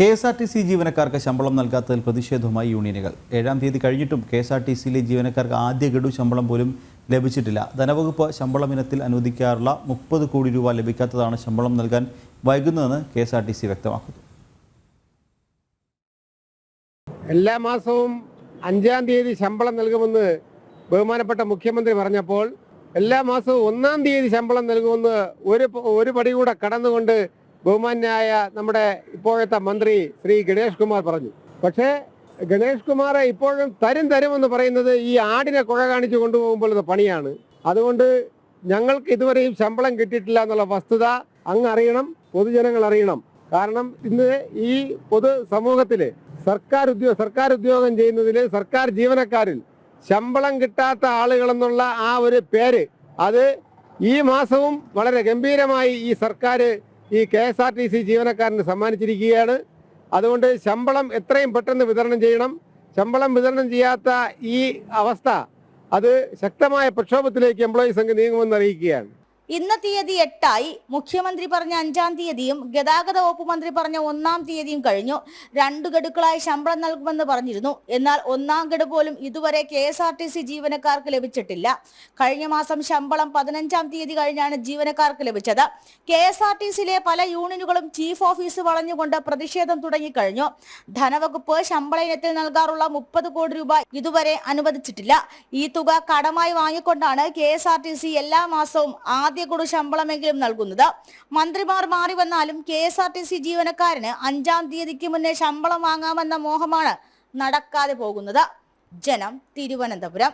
K S R T C ജീവനക്കാർക്ക് ശമ്പളം നൽകാത്തതിൽ പ്രതിഷേധവുമായി യൂണിയനുകൾ. ഏഴാം തീയതി കഴിഞ്ഞിട്ടും കെ എസ് ആർ ടി സിയിലെ ജീവനക്കാർക്ക് ആദ്യ ഗഡു ശമ്പളം പോലും ലഭിച്ചിട്ടില്ല. ധനവകുപ്പ് ശമ്പളം ഇനത്തിൽ അനുവദിക്കാറുള്ള മുപ്പത് കോടി രൂപ ലഭിക്കാത്തതാണ് ശമ്പളം നൽകാൻ വൈകുന്നതെന്ന് K S R T C വ്യക്തമാക്കുന്നു. എല്ലാ മാസവും അഞ്ചാം തീയതി ശമ്പളം നൽകുമെന്ന് ബഹുമാനപ്പെട്ട മുഖ്യമന്ത്രി പറഞ്ഞപ്പോൾ എല്ലാ മാസവും ഒന്നാം തീയതി ശമ്പളം നൽകുമെന്ന് ഒരു ഒരു പടി കൂടെ കടന്നുകൊണ്ട് ബഹുമാന്യായ നമ്മുടെ ഇപ്പോഴത്തെ മന്ത്രി ശ്രീ ഗണേഷ് കുമാർ പറഞ്ഞു. പക്ഷേ ഗണേഷ് കുമാറെ ഇപ്പോഴും തരും തരും എന്ന് പറയുന്നത് ഈ ആടിനെ കുഴ കാണിച്ചു കൊണ്ടുപോകുമ്പോഴത്തെ പണിയാണ്. അതുകൊണ്ട് ഞങ്ങൾക്ക് ഇതുവരെയും ശമ്പളം കിട്ടിയിട്ടില്ല എന്നുള്ള വസ്തുത അങ്ങ് അറിയണം പൊതുജനങ്ങൾ അറിയണം. കാരണം ഇന്ന് ഈ പൊതു സമൂഹത്തിൽ സർക്കാർ ഉദ്യോഗ സർക്കാർ ഉദ്യോഗം ചെയ്യുന്നതിൽ സർക്കാർ ജീവനക്കാരിൽ ശമ്പളം കിട്ടാത്ത ആളുകൾ എന്നുള്ള ആ ഒരു പേര് അത് ഈ മാസവും വളരെ ഗംഭീരമായി ഈ സർക്കാർ ഈ K S R T C ജീവനക്കാരന് സമ്മാനിച്ചിരിക്കുകയാണ്. അതുകൊണ്ട് ശമ്പളം എത്രയും പെട്ടെന്ന് വിതരണം ചെയ്യണം. ശമ്പളം വിതരണം ചെയ്യാത്ത ഈ അവസ്ഥ അത് ശക്തമായ പ്രക്ഷോഭത്തിലേക്ക് എംപ്ലോയീസ് സംഘം നീങ്ങുമെന്ന് അറിയിക്കുകയാണ്. ഇന്ന് തീയതി എട്ടായി. മുഖ്യമന്ത്രി പറഞ്ഞ അഞ്ചാം തീയതിയും ഗതാഗത വകുപ്പ് മന്ത്രി പറഞ്ഞ ഒന്നാം തീയതിയും കഴിഞ്ഞു. രണ്ടു ഗഡുക്കളായി ശമ്പളം നൽകുമെന്ന് പറഞ്ഞിരുന്നു. എന്നാൽ ഒന്നാം ഗഡു പോലും ഇതുവരെ K S R T C ജീവനക്കാർക്ക് ലഭിച്ചിട്ടില്ല. കഴിഞ്ഞ മാസം ശമ്പളം പതിനഞ്ചാം തീയതി കഴിഞ്ഞാണ് ജീവനക്കാർക്ക് ലഭിച്ചത്. കെ എസ് ആർ ടി സിയിലെ പല യൂണിയനുകളും ചീഫ് ഓഫീസ് വളഞ്ഞുകൊണ്ട് പ്രതിഷേധം തുടങ്ങിക്കഴിഞ്ഞു. ധനവകുപ്പ് ശമ്പള ഇനത്തിൽ നൽകാറുള്ള മുപ്പത് കോടി രൂപ ഇതുവരെ അനുവദിച്ചിട്ടില്ല. ഈ തുക കടമായി വാങ്ങിക്കൊണ്ടാണ് കെ എല്ലാ മാസവും ആദ്യ കുടു ശമ്പളമെങ്കിലും നൽകുന്നത്. മന്ത്രിമാർ മാറി വന്നാലും K S R T C ജീവനക്കാരന് അഞ്ചാം തീയതിക്ക് മുന്നേ ശമ്പളം വാങ്ങാമെന്ന മോഹമാണ് നടക്കാതെ പോകുന്നത്. ജനം തിരുവനന്തപുരം.